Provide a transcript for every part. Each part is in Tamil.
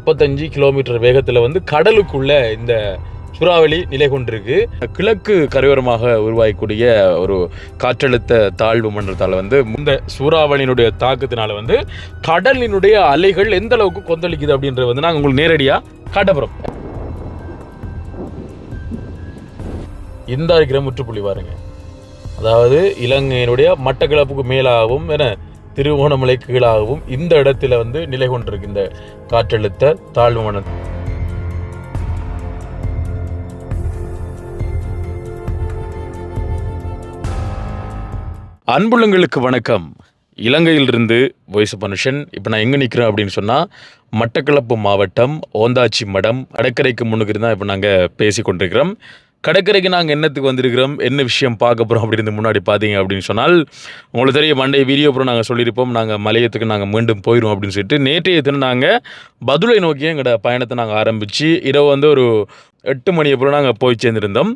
முப்பத்தஞ்சு கிலோமீட்டர் வேகத்தில் வந்து கடலுக்குள்ள இந்த சூறாவளி நிலை கொண்டிருக்கு. கிழக்கு கரையோரமாக உருவாகக்கூடிய ஒரு காற்றழுத்த தாழ்வு மன்றத்தால் வந்து இந்த சூறாவளியினுடைய தாக்கத்தினால வந்து கடலினுடைய அலைகள் எந்த அளவுக்கு கொந்தளிக்குது அப்படின்றது வந்து நாங்கள் உங்களுக்கு நேரடியாக காட்டப்புறோம். இந்த இருக்கிற முற்றுப்புள்ளி பாருங்க. அதாவது இலங்கையினுடைய மட்டக்களப்புக்கு மேலாகவும் என திருவோணமலை கீழாகவும் இந்த இடத்துல வந்து நிலை கொண்டிருக்கு இந்த காற்றழுத்த தாழ்வு மண்டலம் அன்புள்ளங்களுக்கு வணக்கம். இலங்கையிலிருந்து வாய்ஸ் மனுஷன் இப்போ நான் எங்கே நிற்கிறேன் அப்படின்னு சொன்னால் மட்டக்களப்பு மாவட்டம் ஓந்தாச்சி மடம் அடக்கரைக்கு முன்னுக்கு தான் இப்போ நாங்கள் பேசி கொண்டிருக்கிறோம் கடற்கரைக்கு நாங்கள் என்னத்துக்கு வந்திருக்கிறோம்? என்ன விஷயம் பார்க்க போகிறோம் அப்படின்னு முன்னாடி பார்த்தீங்க அப்படின்னு சொன்னால் உங்களுக்கு தெரிய மண்டே வீடியோ அப்புறம் நாங்கள் சொல்லியிருப்போம். நாங்கள் மலையத்துக்கு நாங்கள் மீண்டும் போயிடும் அப்படின்னு சொல்லிட்டு. நேற்றைய தினம் நாங்கள் பதுளை நோக்கி எங்களோட பயணத்தை நாங்கள் ஆரம்பித்து இரவு வந்து ஒரு எட்டு மணி அப்புறம் நாங்கள் போய் சேர்ந்துருந்தோம்.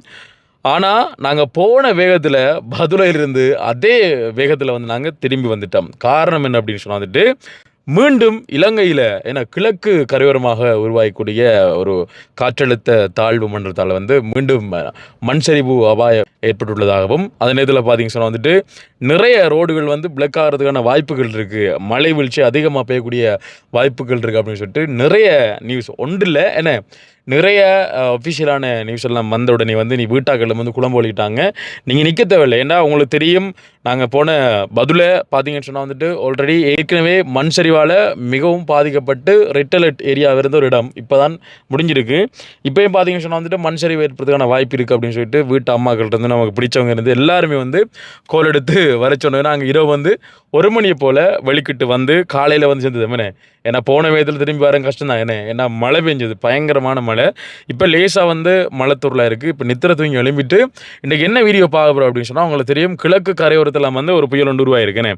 ஆனால் நாங்கள் போன வேகத்தில் பதுளையிலிருந்து அதே வேகத்தில் வந்து நாங்கள் திரும்பி வந்துட்டோம். காரணம் என்ன அப்படின்னு சொன்னால் வந்துட்டு மீண்டும் இலங்கையில் ஏன்னா கிழக்கு கரையோரமாக உருவாகக்கூடிய ஒரு காற்றழுத்த தாழ்வு மன்றத்தால் வந்து மீண்டும் மண் சரிவு அபாயம் ஏற்பட்டுள்ளதாகவும் அதே நேரத்தில் பார்த்தீங்கன்னு சொன்னால் வந்துட்டு நிறைய ரோடுகள் வந்து பிளக் ஆகிறதுக்கான வாய்ப்புகள் இருக்குது மழை வீழ்ச்சி அதிகமாக பெய்யக்கூடிய வாய்ப்புகள் இருக்குது அப்படின்னு சொல்லிட்டு நிறைய நியூஸ் ஒன்று இல்லை என்ன நிறைய அஃபிஷியலான நியூஸ் எல்லாம் வந்த உடனே வந்து நீ வீட்டாக்கள் வந்து குழம்பு ஒழிக்கிட்டாங்க நீங்கள் நிற்க தேவையில்லை. ஏன்னா உங்களுக்கு தெரியும் நாங்கள் போன பதில பார்த்தீங்கன்னு சொன்னால் வந்துட்டு ஆல்ரெடி ஏற்கனவே மண் சரிவால் மிகவும் பாதிக்கப்பட்டு ரெட் அலர்ட் ஏரியாவில் இருந்த ஒரு இடம். இப்போ தான் முடிஞ்சிருக்கு. இப்போயும் பார்த்தீங்கன்னு சொன்னால் வந்துட்டு மண் சரிவு ஏற்படுறதுக்கான வாய்ப்பு இருக்குது அப்படின்னு சொல்லிட்டு வீட்டு அம்மாக்கள்கிட்ட இருந்து நமக்கு பிடிச்சவங்க இருந்து எல்லாருமே வந்து கோல் எடுத்து வர சொன்னது நாங்கள் இரவு வந்து ஒரு மணியை போல் வெளிக்கிட்டு வந்து காலையில் வந்து சேர்ந்தது. ஏன்னா போன வயதில் திரும்பி வர கஷ்டம் தான் என்ன ஏன்னா மழை பெஞ்சது பயங்கரமான மழை. இப்போ லேசாக வந்து மலைத்தூரில் இருக்குது இப்போ நித்திர தூங்கி எழும்பிட்டு இன்றைக்கி என்ன வீடியோ பார்க்க போகிறோம் அப்படின்னு சொன்னால் உங்களுக்கு தெரியும் கிழக்கு கரையோரத்தில் வந்து ஒரு புயல் ஒன்று உருவாயிருக்குன்னு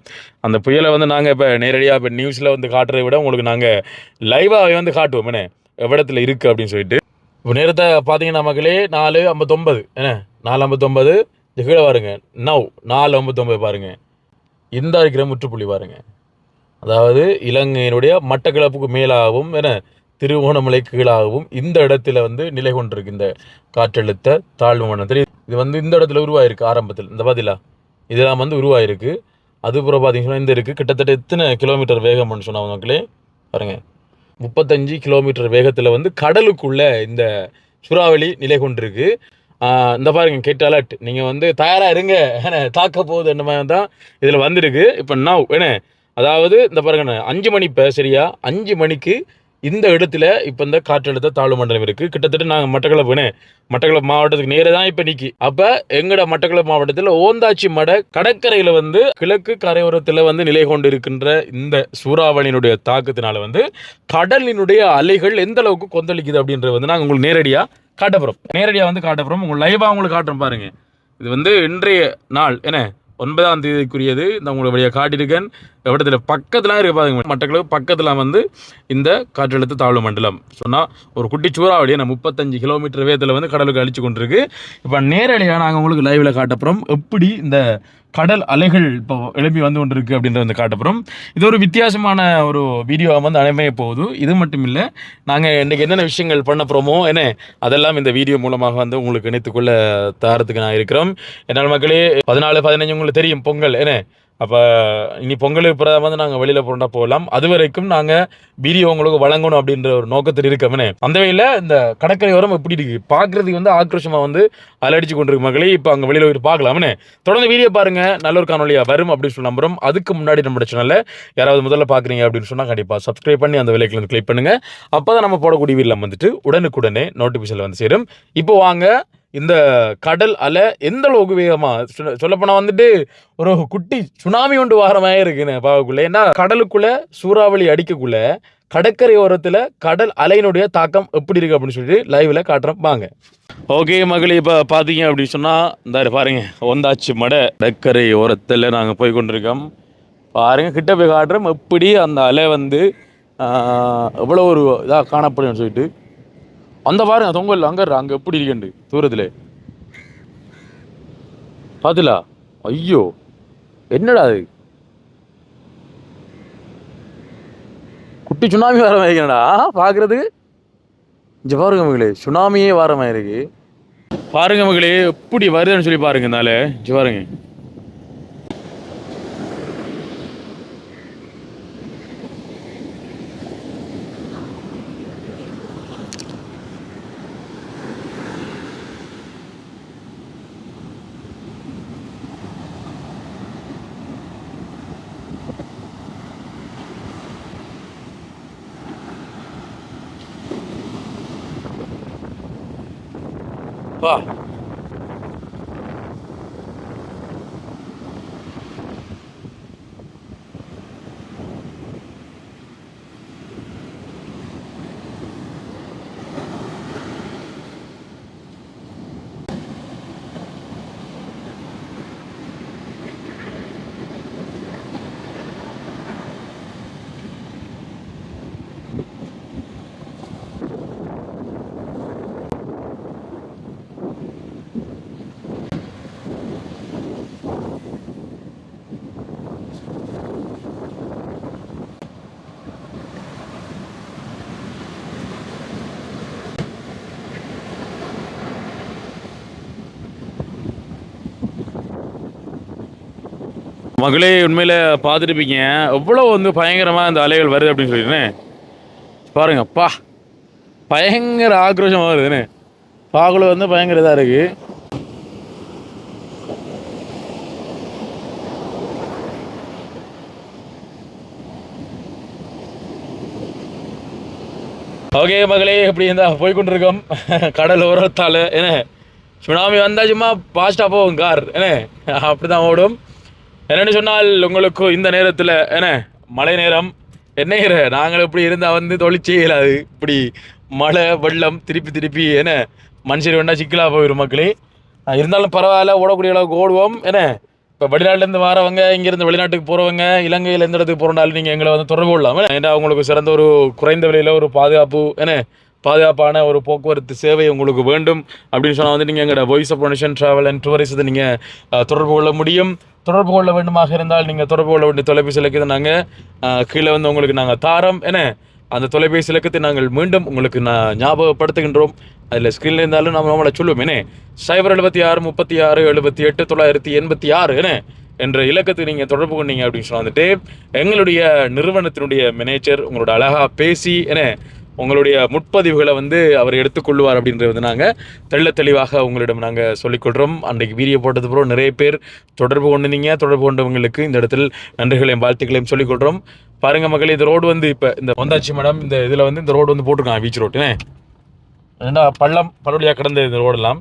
அந்த புயலை வந்து நாங்கள் இப்போ நேரடியாக இப்போ நியூஸில் வந்து காட்டுறதை விட உங்களுக்கு நாங்கள் லைவாகவே வந்து காட்டுவோம். என்ன எவ்விடத்தில் இருக்குது அப்படின்னு சொல்லிட்டு. இப்போ நேரத்தை பார்த்தீங்கன்னா மக்களே நாலு ஐம்பத்தொம்பது என்ன நாலு ஐம்பத்தொம்பது கீழே பாருங்க. நவ் நாலு ஐம்பத்தொம்பது பாருங்கள் இந்த இருக்கிற முற்றுப்புள்ளி பாருங்கள் அதாவது இலங்கையினுடைய மட்டக்களப்புக்கு மேலாகவும் என திருவோணமலை கீழாகவும் இந்த இடத்துல வந்து நிலை கொண்டிருக்கு இந்த காற்றழுத்த தாழ்வு மண்டலத்தில் இது வந்து இந்த இடத்துல உருவாயிருக்கு ஆரம்பத்தில். இந்த பதிலா இதெல்லாம் வந்து உருவாயிருக்கு. அதுபுறம் பார்த்தீங்கன்னா இந்த இருக்குது கிட்டத்தட்ட எத்தனை கிலோமீட்டர் வேகம்னு சொன்னாங்க மக்களே? பாருங்கள் முப்பத்தஞ்சு கிலோமீட்டர் வேகத்தில் வந்து கடலுக்குள்ளே இந்த சுறாவளி நிலை கொண்டிருக்கு. இந்த பாருங்க கெட் அலர்ட் நீங்கள் வந்து தயாராக இருங்க. என்ன தாக்க போகுது என்ன மாதிரி தான் இதில் வந்திருக்கு. இப்போ நான் என்ன? அதாவது இந்த பாருங்க அஞ்சு மணி இப்போ சரியா? அஞ்சு மணிக்கு இந்த இடத்துல இப்போ இந்த காற்றழுத்த தாழ்வு மண்டலம் இருக்குது கிட்டத்தட்ட நாங்கள் மட்டக்களப்புனே மட்டக்களப்பு மாவட்டத்துக்கு நேரே தான் இப்போ நிற்கி அப்போ எங்களோட மட்டக்களப்பு மாவட்டத்தில் ஓந்தாச்சி மட கடற்கரையில் வந்து கிழக்கு கரையோரத்தில் வந்து நிலை கொண்டு இருக்கின்ற இந்த சூறாவளியினுடைய தாக்கத்தினால வந்து கடலினுடைய அலைகள் எந்த அளவுக்கு கொந்தளிக்குது அப்படின்றது வந்து நாங்கள் உங்களுக்கு நேரடியாக காட்டப்புறோம் நேரடியாக வந்து காட்டப்புறோம் உங்களுக்கு லைவாக உங்களுக்கு காட்டுறோம் பாருங்கள் இது வந்து இன்றைய நாள். என்ன? ஒன்பதாம் தேதிக்குரியது. இந்த உங்களுக்கு வழியாக காட்டியிருக்கேன். இடத்துல பக்கத்தில் இருக்கு பாருங்க. மட்டக்களவு பக்கத்தில் வந்து இந்த காற்றழுத்த தாழ்வு மண்டலம். சொன்னால் ஒரு குட்டி சூறாவளியை நான் முப்பத்தஞ்சு கிலோமீட்டர் வேகத்தில் வந்து கடலுக்கு அழிச்சு கொண்டிருக்கு. இப்போ நேரடியாக நாங்கள் உங்களுக்கு லைவில் காட்டப்புறோம் எப்படி இந்த கடல் அலைகள் இப்போ எழுப்பி வந்து கொண்டிருக்கு அப்படின்றத வந்து காட்டப்புறோம். இது ஒரு வித்தியாசமான ஒரு வீடியோவாக வந்து அனுமைய போகுது. இது மட்டும் இல்லை நாங்கள் இன்றைக்கி என்னென்ன விஷயங்கள் பண்ண போகிறோமோ என்ன அதெல்லாம் இந்த வீடியோ மூலமாக வந்து உங்களுக்கு இணைத்துக்கொள்ள தயாரத்துக்கு நான் இருக்கிறோம். என்னால் மக்களே பதினாலு பதினஞ்சு உங்களுக்கு தெரியும் பொங்கல் என்ன அப்போ இனி பொங்கலுக்கு பிறகு வந்து நாங்கள் வெளியில் போனால் போகலாம். அது வரைக்கும் நாங்கள் வீடியோ உங்களுக்கு வழங்கணும் அப்படின்ற ஒரு நோக்கத்தில் இருக்கவனே அந்த வகையில் இந்த கடற்கரையோரம் எப்படி இருக்குது பார்க்குறதுக்கு வந்து ஆக்ரோஷமாக வந்து அலடிச்சு கொண்டிருக்கு மகளே இப்போ அங்கே வெளியில் போயிட்டு பார்க்கலாம்னே தொடர்ந்து வீடியோ பாருங்கள் நல்ல ஒரு காணொலியாக வரும் அப்படின்னு சொல்லி நம்புறோம். அதுக்கு முன்னாடி நம்ம சேனலில் யாராவது முதல்ல பார்க்குறீங்க அப்படின்னு சொன்னால் கண்டிப்பாக சப்ஸ்கிரைப் பண்ணி அந்த விலைக்கு வந்து கிளிக் பண்ணுங்கள் அப்போ தான் நம்ம போடக்கூடிய வீடியோ வந்துட்டு உடனுக்குடனே நோட்டிஃபிகேஷன் வந்து சேரும். இப்போ வாங்க இந்த கடல் அலை எந்த அளவுக்கு வேகமாக சொல்லப்போனால் வந்துட்டு ஒரு குட்டி சுனாமி ஒன்று வாரமாக இருக்குன்னு பாவக்குள்ளே ஏன்னா கடலுக்குள்ளே சூறாவளி அடிக்கக்குள்ளே கடற்கரை ஓரத்தில் கடல் அலையினுடைய தாக்கம் எப்படி இருக்குது அப்படின்னு சொல்லிட்டு லைவில் காட்டுறோம். வாங்க. ஓகே மகளே இப்போ பார்த்தீங்க அப்படின்னு சொன்னால் இந்த பாருங்க. ஒந்தாச்சு மடை கடற்கரை ஓரத்தில் நாங்கள் போய் கொண்டிருக்கோம். பாருங்கள் கிட்ட போய் காட்டுறோம். எப்படி அந்த அலை வந்து எவ்வளோ ஒரு இதாக காணப்படும்னு சொல்லிட்டு. அந்த பாருங்க தொங்கல் அங்கே அங்கே எப்படி இருக்கண்டு? தூரத்தில்? பாத்துலா? ஐயோ என்னடா அது? குட்டி சுனாமி வர மாதிரி இருக்கேடா பார்க்குறதுக்கு இங்கே பாருங்க மகளே சுனாமியே வர மாதிரி இருக்கு பாருங்க மகளே எப்படி வருதுன்னு சொல்லி பாருங்க நாளே இங்கே பாருங்க. 是？மகளே உண்மையில் பார்த்துருப்பீங்க. எவ்வளோ வந்து பயங்கரமாக இந்த அலைகள் வருது அப்படின்னு சொல்லிட்டுன்னு பாருங்கப்பா பயங்கர ஆக்ரோஷமாக வருதுன்னு. பாகுல வந்து பயங்கர இதாக இருக்குது ஓகே மகளே இப்படி இருந்தா போய் கொண்டிருக்கோம் கடல் ஓரத்தால் என்ன? சுனாமி வந்தால் சும்மா ஃபாஸ்ட்டாக போகும் கார் என்ன? அப்படி தான் ஓடும். என்னென்னு சொன்னால் உங்களுக்கு இந்த நேரத்தில் என்ன மழை நேரம். என்ன நாங்கள் இப்படி இருந்தால் வந்து தொழில் இயலாது. இப்படி மழை வெள்ளம் திருப்பி திருப்பி என்ன மனுஷர் வேண்டாம் சிக்கலாக போயிடும் மக்களே. இருந்தாலும் பரவாயில்ல ஓடக்கூடிய அளவுக்கு ஓடுவோம். என்ன இப்போ வெளிநாட்டிலேருந்து வரவங்க இங்கேருந்து வெளிநாட்டுக்கு போகிறவங்க இலங்கையில் எந்த இடத்துக்கு போகிறனாலும் நீங்கள் எங்களை வந்து தொடர்பு கொள்ளலாம். ஏன்னா உங்களுக்கு சிறந்த ஒரு குறைந்த விலையில் ஒரு பாதுகாப்பு என்ன பாதுகாப்பான ஒரு போக்குவரத்து சேவை உங்களுக்கு வேண்டும் அப்படின்னு சொன்னால் வந்து நீங்கள் எங்களோட வாய்ஸ் ஆஃப் ட்ராவல் அண்ட் டூரிசத்தை நீங்கள் தொடர்பு கொள்ள முடியும். தொடர்பு கொள்ள வேண்டுமாக இருந்தால் நீங்கள் தொடர்பு கொள்ள வேண்டிய தொலைபேசி இலக்கத்தை நாங்கள் கீழே வந்து உங்களுக்கு நாங்கள் தாரோம் என்ன அந்த தொலைபேசி இலக்கத்தை நாங்கள் மீண்டும் உங்களுக்கு நான் ஞாபகப்படுத்துகின்றோம். அதில் ஸ்க்ரீனில் இருந்தாலும் நம்ம நம்மளை சொல்லுவோம் என்ன சைபர் எழுபத்தி ஆறு முப்பத்தி ஆறு எழுபத்தி எட்டு தொள்ளாயிரத்தி எண்பத்தி ஆறு என்ன என்ற இலக்கத்தை நீங்கள் தொடர்பு கொண்டீங்க அப்படின்னு சொன்னால் வந்துட்டு எங்களுடைய நிறுவனத்தினுடைய மேனேஜர் உங்களோட அழகாக பேசி என்ன உங்களுடைய முற்பதிவுகளை வந்து அவர் எடுத்துக்கொள்வார் அப்படின்றது வந்து நாங்கள் தெள்ள தெளிவாக உங்களிடம் நாங்கள் சொல்லிக்கொள்கிறோம் அன்றைக்கு வீடியோ போட்டது பிறகு நிறைய பேர் தொடர்பு கொண்டிருந்தீங்க. தொடர்பு கொண்டவங்களுக்கு இந்த இடத்தில் நன்றிகளையும் வாழ்த்துக்களையும் சொல்லிக்கொள்கிறோம் பாருங்க மக்கள் இந்த ரோடு வந்து இப்போ இந்த வந்தாச்சி மேடம் இந்த இதில் வந்து இந்த ரோடு வந்து போட்டிருக்காங்க பீச் ரோட்டுன்னு ஏன்னா பள்ளம் பழுவழியாக கடந்த இந்த ரோடெல்லாம்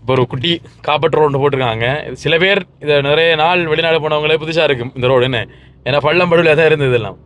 இப்போ ஒரு குட்டி காப்பட்டு ரோடு போட்டிருக்காங்க. சில பேர் இதை நிறைய நாள் வெளிநாடு போனவங்களே புதுசாக இருக்கும் இந்த ரோடுன்னு. ஏன்னா பள்ளம் பழுவழியாக தான் இருந்தது இதெல்லாம்.